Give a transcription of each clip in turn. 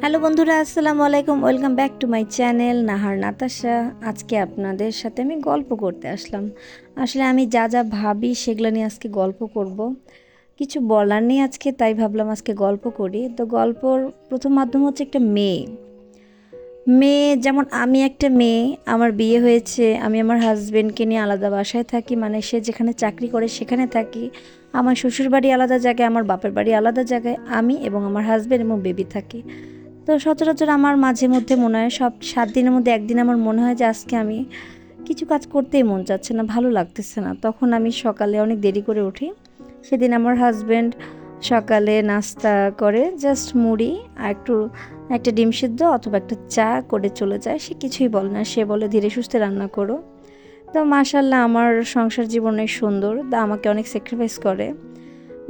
Hello বন্ধুরা, আসসালামু আলাইকুম। Welcome back to my channel Nahar Natasha. আজকে আপনাদের সাথে আমি গল্প করতে আসলাম। আসলে আমি যা যা ভাবি সেগুলো নিয়ে আজকে গল্প করব। কিছু বলার নেই আজকে, তাই ভাবলাম আজকে গল্প করি। তো গল্পর প্রথম মাধ্যম হচ্ছে একটা মেয়ে। মেয়ে, যেমন আমি একটা মেয়ে, আমার বিয়ে হয়েছে, আমি আমার হাজব্যান্ডকে নিয়ে আলাদা বাসায় থাকি মানে সে যেখানে চাকরি করে সেখানে থাকি। আমার শ্বশুর বাড়ি আলাদা জায়গায়, আমার বাপের বাড়ি আলাদা জায়গায়, আমি এবং আমার হাজব্যান্ড এবং বেবি থাকি। তো সচরাচর আমার মাঝে মধ্যে মনে হয় সব সাত দিনের মধ্যে একদিন আমার মনে হয় যে আজকে আমি কিছু কাজ করতেই মন যাচ্ছে না, ভালো লাগতেছে না। তখন আমি সকালে অনেক দেরি করে উঠি। সেদিন আমার হাজব্যান্ড সকালে নাস্তা করে জাস্ট মুড়ি আর একটু একটা ডিম সিদ্ধ অথবা একটা চা করে চলে যায়। সে কিছুই বলে না, সে বলে, ধীরে সুস্থে রান্না করো। তো মাশাল্লাহ আমার সংসার জীবন অনেক সুন্দর। তা আমাকে অনেক স্যাক্রিফাইস করে।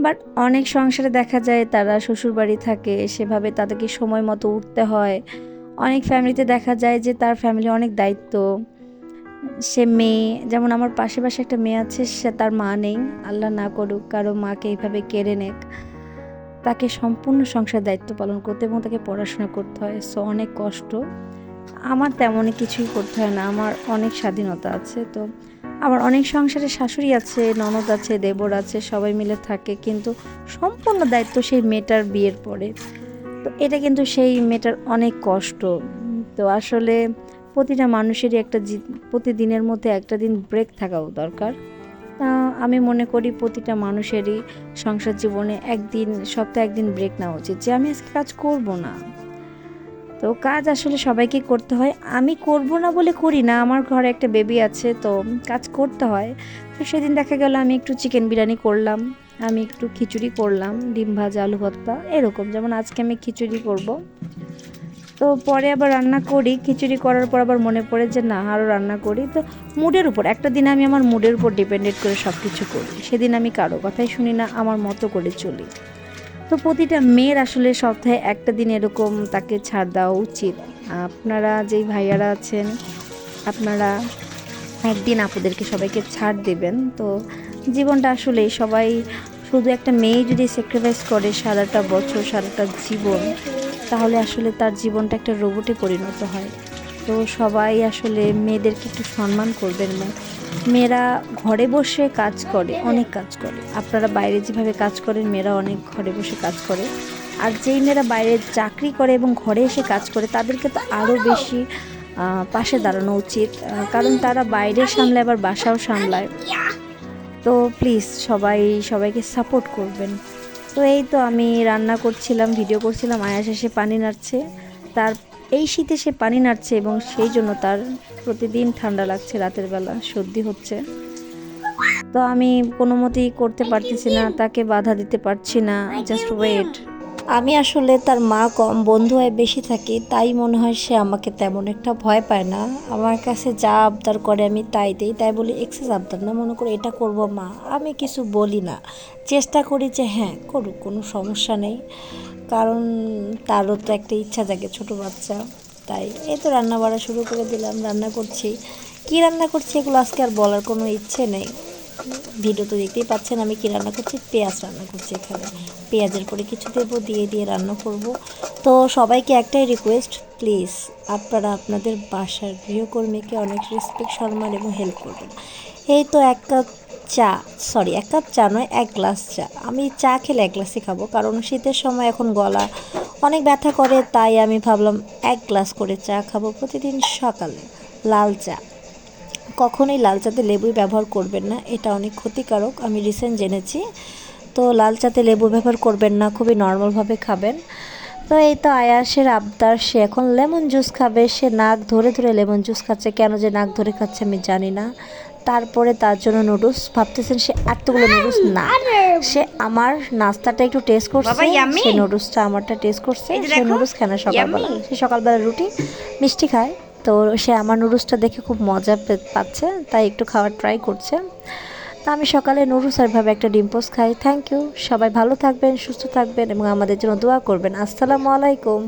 বাট অনেক সংসারে দেখা যায় তারা শ্বশুরবাড়ি থাকে, সেভাবে তাদেরকে সময় মতো উঠতে হয়। অনেক ফ্যামিলিতে দেখা যায় যে তার ফ্যামিলি অনেক দায়িত্ব। সে মেয়ে, যেমন আমার পাশে পাশে একটা মেয়ে আছে, সে, তার মা নেই। আল্লাহ না করুক, কারও মাকে এইভাবে কেড়ে নেক। তাকে সম্পূর্ণ সংসার দায়িত্ব পালন করতে এবং তাকে পড়াশোনা করতে হয়। সো অনেক কষ্ট। আমার তেমনই কিছুই করতে হয় না। আমার অনেক স্বাধীনতা আছে। তো আবার অনেক সংসারে শাশুড়ি আছে, ননদ আছে, দেবর আছে, সবাই মিলে থাকে, কিন্তু সম্পূর্ণ দায়িত্ব সেই মেয়েটার বিয়ের পরে। তো এটা কিন্তু সেই মেয়েটার অনেক কষ্ট। তো আসলে প্রতিটা মানুষেরই একটা প্রতিদিনের মধ্যে একটা দিন ব্রেক থাকাও দরকার। তা আমি মনে করি প্রতিটা মানুষেরই সংসার জীবনে একদিন, সপ্তাহে একদিন ব্রেক নেওয়া উচিত। যে আমি আজকে কাজ করব না। তো কাজ আসলে সবাইকে করতে হয়। আমি করব না বলে করি না, আমার ঘরে একটা বেবি আছে তো কাজ করতে হয়। তো সেদিন দেখা গেল আমি একটু চিকেন বিরিয়ানি করলাম, আমি একটু খিচুড়ি করলাম, ডিম ভাজা, আলু ভর্তা, এরকম। যেমন আজকে আমি খিচুড়ি করব। তো পরে আবার রান্না করি, খিচুড়ি করার পর আবার মনে পড়ে যে না আরও রান্না করি। তো মুডের উপর, একটা দিন আমি আমার মুডের উপর ডিপেন্ডেন্ট করে সব কিছু করি। সেদিন আমি কারও কথাই শুনি না, আমার মতো করে চলি। তো প্রতিটা মেয়ের আসলে সপ্তাহে একটা দিন এরকম তাকে ছাড় দেওয়া উচিত। আপনারা যেই ভাইয়ারা আছেন, আপনারা একদিন আপুদেরকে সবাইকে ছাড় দেবেন। তো জীবনটা আসলে সবাই শুধু একটা মেয়ে যদি স্যাক্রিফাইস করে সারাটা বছর, সারাটা জীবন, তাহলে আসলে তার জীবনটা একটা রোবটে পরিণত হয়। তো সবাই আসলে মেয়েদেরকে একটু সম্মান করবেন না। মেয়েরা ঘরে বসে কাজ করে, অনেক কাজ করে। আপনারা বাইরে যেভাবে কাজ করেন, মেয়েরা অনেক ঘরে বসে কাজ করে। আর যেই মেয়েরা বাইরে চাকরি করে এবং ঘরে এসে কাজ করে, তাদেরকে তো আরও বেশি পাশে দাঁড়ানো উচিত। কারণ তারা বাইরে সামলায় আবার বাসাও সামলায়। তো প্লিজ সবাই, সবাইকে সাপোর্ট করবেন। তো এই তো আমি রান্না করছিলাম, ভিডিও করছিলাম, আয়াস এসে পানি নাড়ছে। তার এই শীতে সে পানি নাড়ছে এবং সেই জন্য তার প্রতিদিন ঠান্ডা লাগছে রাতের বেলা, সর্দি হচ্ছে। তো আমি কোনো মতেই করতে পারতেছি না, তাকে বাধা দিতে পারছি না জাস্ট ওয়েট আমি আসলে তার মা কম, বন্ধু হয় বেশি থাকি, তাই মনে হয় সে আমাকে তেমন একটা ভয় পায় না। আমার কাছে যা আবদার করে আমি তাই দিই, তাই বলি, এক্সেস আবদার না, মনে করি এটা করব মা। আমি কিছু বলি না। চেষ্টা করি যে হ্যাঁ করুক, কোনো সমস্যা নেই। কারণ তারও তো একটা ইচ্ছা জাগে ছোট বাচ্চা। তাই এই তো রান্না বাড়া শুরু করে দিলাম, রান্না করছি। কি রান্না করছি এগুলো আজকে আর বলার কোনো ইচ্ছে নেই। ভিডিও তো দেখতেই পাচ্ছেন, আমি কী রান্না করছি? পেঁয়াজ রান্না করছি এখানে। পেঁয়াজের পরে কিছু দেবো, দিয়ে দিয়ে রান্না করব। তো সবাইকে একটাই রিকোয়েস্ট প্লিজ আপনারা আপনাদের বাসার গৃহকর্মীকে অনেক রেসপেক্ট সম্মান এবং হেল্প করবেন। এই তো এক কাপ চা সরি এক কাপ চা নয়, এক গ্লাস চা। আমি চা খেলে এক গ্লাসই খাব, কারণ শীতের সময় এখন গলা অনেক ব্যথা করে, তাই আমি ভাবলাম এক গ্লাস করে চা খাব প্রতিদিন সকালে, লাল চা। কখনোই লাল চাতে লেবুই ব্যবহার করবেন না এটা অনেক ক্ষতিকারক আমি রিসেন্ট জেনেছি। তো লাল চাতে লেবু ব্যবহার করবেন না খুবই নর্মালভাবে খাবেন। তো এই তো আয়াসের আবদার সে এখন লেমন জুস খাবে সে নাক ধরে ধরে লেমন জুস খাচ্ছে কেন যে নাক ধরে খাচ্ছে আমি জানি না। তারপরে তার জন্য নুডলস ভাবতেছেন সে এতগুলো নুডলস না সে আমার নাস্তাটা একটু টেস্ট করছে? সে নুডলসটা আমারটা টেস্ট করছে সে নুডলস খায় না সকালবেলা। সে সকালবেলা রুটি মিষ্টি খায়। তো সে আমার নুডলসটা দেখে খুব মজা পাচ্ছে, তাই একটু খাওয়ার ট্রাই করছে। তা আমি সকালে নুডলস আর ভাবে একটা ডিম্পোস খাই। থ্যাংক ইউ সবাই ভালো থাকবেন, সুস্থ থাকবেন এবং আমাদের জন্য দোয়া করবেন। আসসালামু আলাইকুম।